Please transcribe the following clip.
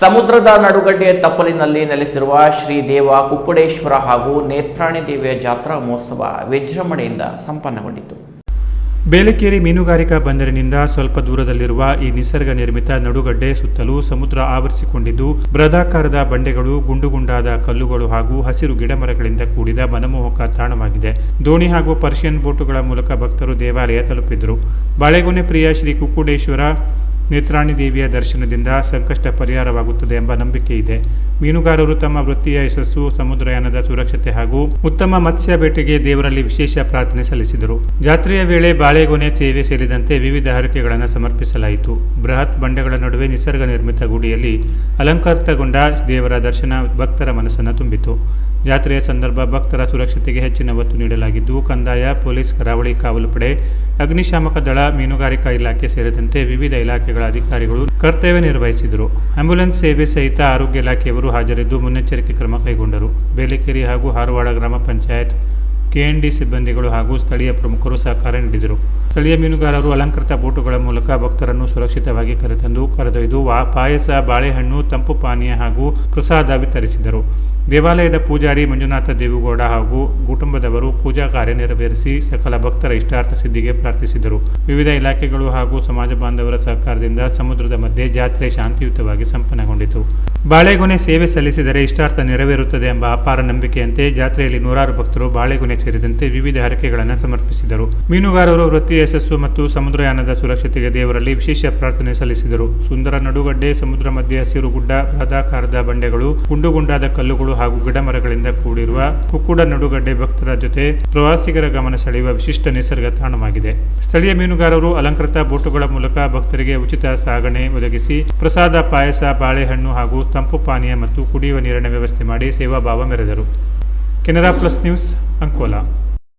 ಸಮುದ್ರದ ನಡುಗಡ್ಡೆಯ ತಪ್ಪಲಿನಲ್ಲಿ ನೆಲೆಸಿರುವ ಶ್ರೀದೇವ ಕುಕ್ಕುಡೇಶ್ವರ ಹಾಗೂ ನೇತ್ರಾಣಿ ದೇವಿಯ ಜಾತ್ರಾ ಮಹೋತ್ಸವ ವಿಜೃಂಭಣೆಯಿಂದ ಸಂಪನ್ನಗೊಂಡಿತು. ಬೇಲೆಕೇರಿ ಮೀನುಗಾರಿಕಾ ಬಂದರಿನಿಂದ ಸ್ವಲ್ಪ ದೂರದಲ್ಲಿರುವ ಈ ನಿಸರ್ಗ ನಿರ್ಮಿತ ನಡುಗಡ್ಡೆ ಸುತ್ತಲೂ ಸಮುದ್ರ ಆವರಿಸಿಕೊಂಡಿದ್ದು, ಬೃಹದಾಕಾರದ ಬಂಡೆಗಳು, ಗುಂಡುಗುಂಡಾದ ಕಲ್ಲುಗಳು ಹಾಗೂ ಹಸಿರು ಗಿಡಮರಗಳಿಂದ ಕೂಡಿದ ಮನಮೋಹಕ ತಾಣವಾಗಿದೆ. ದೋಣಿ ಹಾಗೂ ಪರ್ಷಿಯನ್ ಬೋಟುಗಳ ಮೂಲಕ ಭಕ್ತರು ದೇವಾಲಯ ತಲುಪಿದರು. ಬಾಳೆಗೊನೆ ಪ್ರಿಯ ಶ್ರೀ ಕುಕ್ಕುಡೇಶ್ವರ ನೇತ್ರಾಣಿ ದೇವಿಯ ದರ್ಶನದಿಂದ ಸಂಕಷ್ಟ ಪರಿಹಾರವಾಗುತ್ತದೆ ಎಂಬ ನಂಬಿಕೆ ಇದೆ. ಮೀನುಗಾರರು ತಮ್ಮ ವೃತ್ತಿಯ ಯಶಸ್ಸು, ಸಮುದ್ರಯಾನದ ಸುರಕ್ಷತೆ ಹಾಗೂ ಉತ್ತಮ ಮತ್ಸ್ಯ ಬೇಟೆಗೆ ದೇವರಲ್ಲಿ ವಿಶೇಷ ಪ್ರಾರ್ಥನೆ ಸಲ್ಲಿಸಿದರು. ಜಾತ್ರೆಯ ವೇಳೆ ಬಾಳೆಗೊನೆ ಸೇವೆ ಸೇರಿದಂತೆ ವಿವಿಧ ಹರಕೆಗಳನ್ನು ಸಮರ್ಪಿಸಲಾಯಿತು. ಬೃಹತ್ ಬಂಡೆಗಳ ನಡುವೆ ನಿಸರ್ಗ ನಿರ್ಮಿತ ಗುಡಿಯಲ್ಲಿ ಅಲಂಕೃತಗೊಂಡ ದೇವರ ದರ್ಶನ ಭಕ್ತರ ಮನಸ್ಸನ್ನು ತುಂಬಿತು. ಜಾತ್ರೆಯ ಸಂದರ್ಭ ಭಕ್ತರ ಸುರಕ್ಷತೆಗೆ ಹೆಚ್ಚಿನ ಒತ್ತು ನೀಡಲಾಗಿದ್ದು, ಕಂದಾಯ, ಪೊಲೀಸ್, ಕರಾವಳಿ ಕಾವಲು ಪಡೆ, ಅಗ್ನಿಶಾಮಕ ದಳ, ಮೀನುಗಾರಿಕಾ ಇಲಾಖೆ ಸೇರಿದಂತೆ ವಿವಿಧ ಇಲಾಖೆಗಳ ಅಧಿಕಾರಿಗಳು ಕರ್ತವ್ಯ ನಿರ್ವಹಿಸಿದರು. ಆಂಬ್ಯುಲೆನ್ಸ್ ಸೇವೆ ಸಹಿತ ಆರೋಗ್ಯ ಇಲಾಖೆಯವರು ಹಾಜರಿದ್ದು ಮುನ್ನೆಚ್ಚರಿಕೆ ಕ್ರಮ ಕೈಗೊಂಡರು. ಬೇಲೆಕೇರಿ ಹಾಗೂ ಹಾರವಾಡ ಗ್ರಾಮ ಪಂಚಾಯತ್ ಕೆಎನ್ಡಿ ಸಿಬ್ಬಂದಿಗಳು ಹಾಗೂ ಸ್ಥಳೀಯ ಪ್ರಮುಖರು ಸಹಕಾರ ನೀಡಿದರು. ಸ್ಥಳೀಯ ಮೀನುಗಾರರು ಅಲಂಕೃತ ಬೋಟುಗಳ ಮೂಲಕ ಭಕ್ತರನ್ನು ಸುರಕ್ಷಿತವಾಗಿ ಕರೆತಂದು ಕರೆದೊಯ್ದು ಪಾಯಸ, ಬಾಳೆಹಣ್ಣು, ತಂಪು ಪಾನೀಯ ಹಾಗೂ ಪ್ರಸಾದ ವಿತರಿಸಿದರು. ದೇವಾಲಯದ ಪೂಜಾರಿ ಮಂಜುನಾಥ ದೇವೇಗೌಡ ಹಾಗೂ ಕುಟುಂಬದವರು ಪೂಜಾ ಕಾರ್ಯ ನೆರವೇರಿಸಿ ಸಕಲ ಭಕ್ತರ ಇಷ್ಟಾರ್ಥ ಸಿದ್ಧಿಗೆ ಪ್ರಾರ್ಥಿಸಿದರು. ವಿವಿಧ ಇಲಾಖೆಗಳು ಹಾಗೂ ಸಮಾಜ ಬಾಂಧವರ ಸಹಕಾರದಿಂದ ಸಮುದ್ರದ ಮಧ್ಯೆ ಜಾತ್ರೆ ಶಾಂತಿಯುತವಾಗಿ ಸಂಪನ್ನಗೊಂಡಿತು. ಬಾಳೆಗೊನೆ ಸೇವೆ ಸಲ್ಲಿಸಿದರೆ ಇಷ್ಟಾರ್ಥ ನೆರವೇರುತ್ತದೆ ಎಂಬ ಅಪಾರ ನಂಬಿಕೆಯಂತೆ ಜಾತ್ರೆಯಲ್ಲಿ ನೂರಾರು ಭಕ್ತರು ಬಾಳೆಗೊನೆ ಸೇರಿದಂತೆ ವಿವಿಧ ಹರಕೆಗಳನ್ನು ಸಮರ್ಪಿಸಿದರು. ಮೀನುಗಾರರು ವೃತ್ತಿ ಯಶಸ್ಸು ಮತ್ತು ಸಮುದ್ರಯಾನದ ಸುರಕ್ಷತೆಗೆ ದೇವರಲ್ಲಿ ವಿಶೇಷ ಪ್ರಾರ್ಥನೆ ಸಲ್ಲಿಸಿದರು. ಸುಂದರ ನಡುಗಡ್ಡೆ, ಸಮುದ್ರ ಮಧ್ಯೆ ಹಸಿರು ಗುಡ್ಡ ಬೃಹದಾಕಾರದ ಬಂಡೆಗಳು, ಗುಂಡುಗುಂಡಾದ ಕಲ್ಲುಗಳು ಹಾಗೂ ಗಿಡಮರಗಳಿಂದ ಕೂಡಿರುವ ಕುಕ್ಕುಡ ನಡುಗಡ್ಡೆ ಭಕ್ತರ ಜೊತೆ ಪ್ರವಾಸಿಗರ ಗಮನ ಸೆಳೆಯುವ ವಿಶಿಷ್ಟ ನಿಸರ್ಗ ತಾಣವಾಗಿದೆ. ಸ್ಥಳೀಯ ಮೀನುಗಾರರು ಅಲಂಕೃತ ಬೋಟುಗಳ ಮೂಲಕ ಭಕ್ತರಿಗೆ ಉಚಿತ ಸಾಗಣೆ ಒದಗಿಸಿ ಪ್ರಸಾದ, ಪಾಯಸ, ಬಾಳೆಹಣ್ಣು ಹಾಗೂ ತಂಪು ಪಾನೀಯ ಮತ್ತು ಕುಡಿಯುವ ನೀರಿನ ವ್ಯವಸ್ಥೆ ಮಾಡಿ ಸೇವಾಭಾವ ಮೆರೆದರು. Canara plus news Ankola.